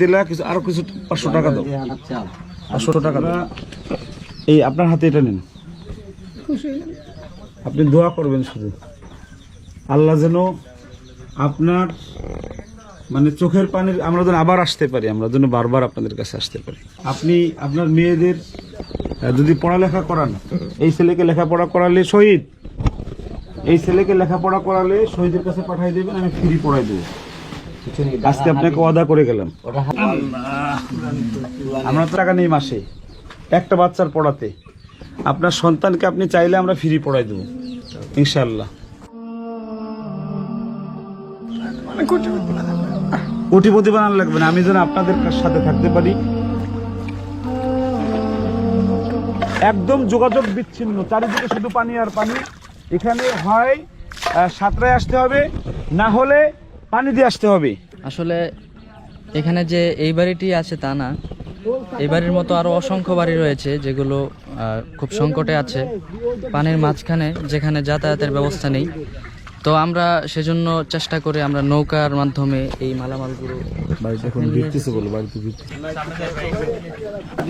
দিলা কিছু আরও কিছু পাঁচশো টাকা দাও। পাঁচশো টাকা এই, আপনার হাতে এটা নিন। আপনি দোয়া করবেন শুধু। আল্লাহ যেন আপনার মানে চোখের পানির আমরা যেন আবার আসতে পারি, আমরা যেন বারবার আপনাদের কাছে আসতে পারি। আপনি আপনার মেয়েদের যদি পড়ালেখা করান, এই ছেলেকে লেখাপড়া করালে শহীদ এই ছেলেকে লেখাপড়া করালে শহীদের কাছে পাঠিয়ে দেবেন, আমি ফ্রি পড়াই দেবো। আজকে আপনাকে ওয়াদা করে গেলাম। আমরা তো টাকা নেই মাসে। একটা বাচ্চার পড়াতে। আপনার সন্তানকে আপনি চাইলে আমরা ফ্রি পড়াই দেবো। ইনশাল্লাহ কোটিপতি বানান লাগবে। না আমি যেন আপনাদের সাথে থাকতে পারি। একদম যোগাযোগ বিচ্ছিন্ন চারিদিকে শুধু পানি আর পানি। এখানে হয় সাঁতরায় আসতে হবে না হলে পানি দিয়ে আসতে হবে। আসলে এখানে যে এই বাড়িটি আছে তা না। এই বাড়ির মতো আরও অসংখ্য বাড়ি রয়েছে যেগুলো খুব সংকটে আছে। পানির মাঝখানে যেখানে যাতায়াতের ব্যবস্থা নেই। তো আমরা সেজন্য চেষ্টা করে আমরা নৌকার মাধ্যমে এই মালামালগুলো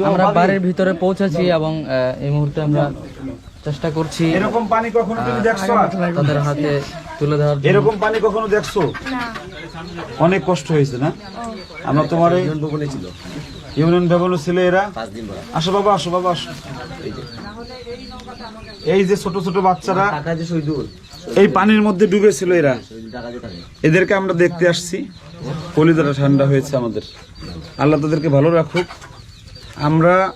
আমরা বাড়ির ভিতরে পৌঁছেছি এবং এই মুহূর্তে আমরা চেষ্টা করছি। এরকম পানি কখনো তুমি দেখছ তাদের হাতে তুলে দেওয়ার জন্য। এরকম পানি কখনো দেখছ? অনেক কষ্ট হয়েছে না? আমরা তোমার এই- ইউনিয়ন ভবনে ছিল। এরা আসো বাবা আসো বাবা আসো। এই যে। ছোট ছোট বাচ্চারা এই পানির মধ্যে ডুবেছিল এরা। এদেরকে আমরা দেখতে আসছি। কলিদারা ঠান্ডা হয়েছে আমাদের। আল্লাহ তাদেরকে ভালো রাখুক। আমরা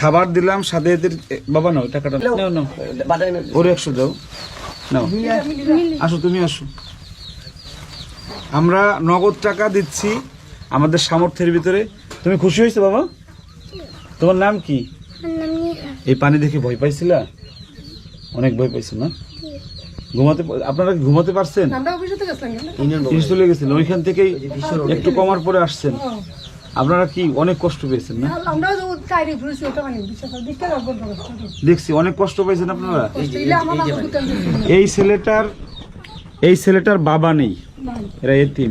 খাবার দিলাম সাথে এদের বাবা নাও টাকাটা নাও। নাও ওরে একশো দাও। নাও। আসো তুমি আসো। আমরা নগদ টাকা দিচ্ছি আমাদের সামর্থ্যের ভিতরে। তুমি খুশি হয়েছো বাবা? তোমার নাম কি? এই পানি দেখে ভয় পাইছিলা? অনেক ভয় পাইছো না? ঘুমাতে আপনারা কি ঘুমাতে পারছেন? আমরা অফিসে থেকে গেছিলাম। তিরিশ চলে গেছিল ওইখান থেকেই একটু কমার পরে আসছেন। আপনারা কি অনেক কষ্ট পেয়েছেন না? আমরা তো চাইরে ঘুরেছি ওটা মানে দেখছি অনেক কষ্ট পেয়েছেন আপনারা? এই ছেলেটার এই ছেলেটার বাবা নেই। এরা এতিম।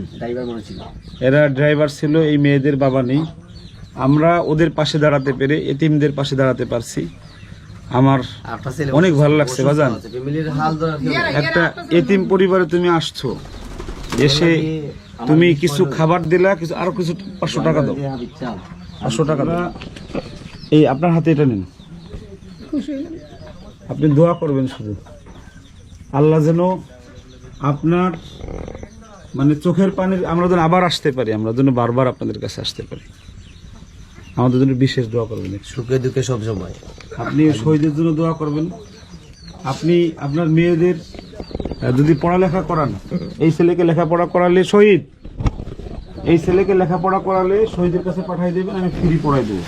এরা ড্রাইভার ছিল এই মেয়েদের বাবা নেই। আমরা ওদের পাশে দাঁড়াতে পেরে এতিমদের পাশে দাঁড়াতে পারছি। আমার অনেক ভালো লাগছে বাজান। একটা এতিম পরিবারে তুমি আসছো। এসে তুমি কিছু খাবার দিলা কিছু আরও কিছু পাঁচশো টাকা দাও। পাঁচশো টাকা দাও। এই আপনার হাতে এটা নিন। আপনি দোয়া করবেন শুধু। আল্লাহ যেন আপনার মানে চোখের পানির আমরা যেন আবার আসতে পারি আমরা যেন বারবার আপনাদের কাছে আসতে পারি। আমাদের জন্য বিশেষ দোয়া করবেন সুখে দুঃখে সব সময়। আপনি শহীদের জন্য দোয়া করবেন। আপনি আপনার মেয়েদের যদি পড়ালেখা করান এই ছেলেকে লেখাপড়া করালে শহীদ। এই ছেলেকে লেখাপড়া করালে শহীদের কাছে পাঠিয়ে দেবেন আমি ফ্রি পড়াই দেবো।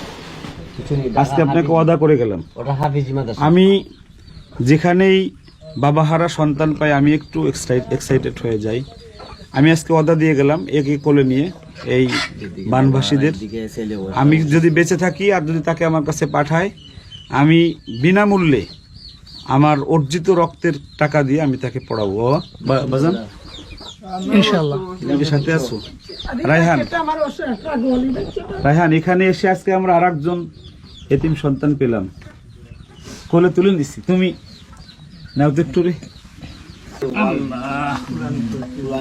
আজকে আপনাকে ওয়াদা করে গেলাম। আমি যেখানেই বাবাহারা সন্তান পাই আমি একটু এক্সাইটেড হয়ে যাই। আমি আজকে অদা দিয়ে গেলাম একে কোলে নিয়ে এই বানভাসীদের। আমি যদি বেঁচে থাকি আর যদি তাকে আমার কাছে পাঠায় আমি বিনামূল্যে আমার অর্জিত রক্তের টাকা দিয়ে আমি তাকে পড়াবো। বাবা বাজান? ইনশাআল্লাহ। তুমি সাথে আছো? রায়হান? এটা আমার রাগওয়ালি রায়হান এখানে এসে আজকে আমরা আর একজন এতিম সন্তান পেলাম। কোলে তুলে দিচ্ছি তুমি নাও তো একটু রে।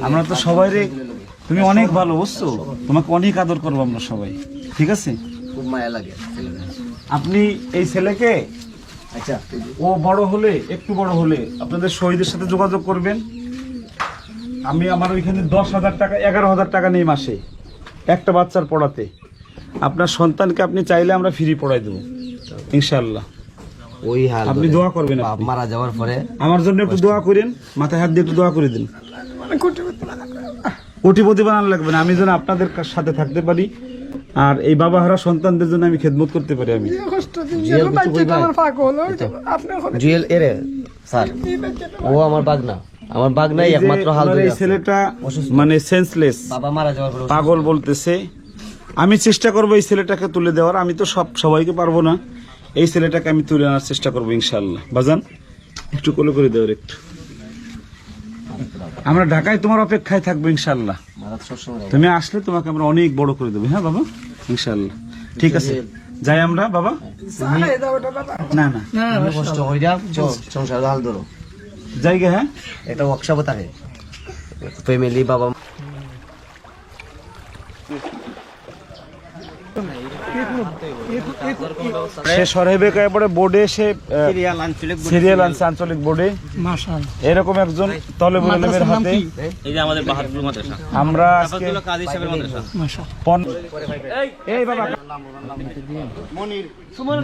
আমরা তো সবাই রে তুমি অনেক ভালো বুঝছ? তোমাকে অনেক আদর করব আমরা সবাই। ঠিক আছে? খুব মায়া লাগে। আপনি এই ছেলেকে আচ্ছা ও বড় হলে একটু বড় হলে আপনাদের শহীদের সাথে যোগাযোগ করবেন? আমি আমার ওইখানে দশ হাজার টাকা এগারো হাজার টাকা নেই মাসে একটা বাচ্চার পড়াতে। আপনার সন্তানকে আপনি চাইলে আমরা ফ্রি পড়াই দেবো ইনশাল্লাহ ওই হাল আপনি দোয়া করবেন বাপ মারা যাওয়ার পরে আমার জন্য একটু দোয়া করেন মাথায় হাত দিয়ে একটু দোয়া করে দিন। কোটিপতি বানান লাগবে। না আমি যেন আপনাদের সাথে থাকতে পারি। আর এই বাবাহারা সন্তানদের জন্য আমি খেদমত করতে পারি আমি। জুয়েল এরে স্যার ও আমার বাগনা। আমার বাগনাই একমাত্র হাল এই ছেলেটা মানে সেন্সলেস বাবা মারা যাওয়ার পরে পাগল বলতেছে। আমি চেষ্টা করব এই ছেলেটাকে তুলে দেওয়ার। আমি তো সব সবাইকে পারব না। এই ছেলেটাকে আমি তুলে আনার চেষ্টা করব ইনশাল্লাহ বাজান একটু কোলে করে দেওয়ার একটু। আমরা ঢাকায় তোমার অপেক্ষায় থাকব ইনশাল্লাহ তুমি আসলে তোমাকে আমরা অনেক বড় করে দেবো। হ্যাঁ বাবা? ইনশাল্লাহ ঠিক আছে। যাই আমরা বাবা? এটা না না। কষ্ট হইরা সংসার হাল ধরো। জায়গা হ্যাঁ? একটা ওয়ার্কশপও থাকে ফ্যামিলি বাবা সে সরহেবে পরে বোর্ডে সে সিরিয়াল আঞ্চলিক বোর্ডে এরকম একজন তলে বলের হাতে। এই যে আমাদের বাহাদুর মাদ্রাসা। আমরা আজকে কাজী সাহেবের মাদ্রাসা। পন- এই বাবা।